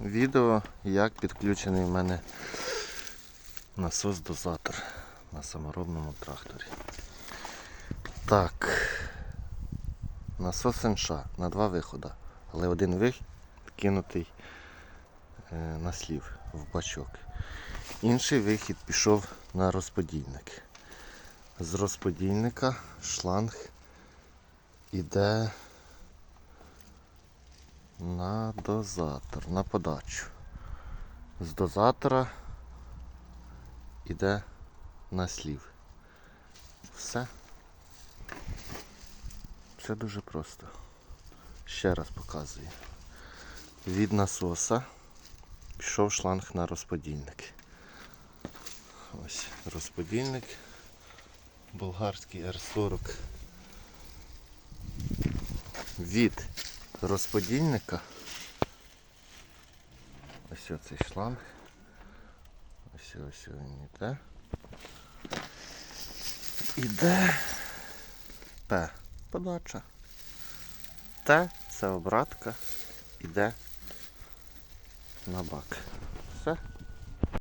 відео, як підключений в мене насос-дозатор на саморобному тракторі. Так, насос НШ на два виходи, але один вихід кинутий е, на слів в бачок. Інший вихід пішов на розподільник. З розподільника шланг іде на дозатор, на подачу. З дозатора іде на слів. Все. Все дуже просто. Ще раз показую. Від насоса пішов шланг на розподільник. Ось розподільник. Болгарський R40. Від розподільника. Ось оцей шланг. Ось ось він іде. Іде П. Подача. Т це обратка. Іде на бак. Все.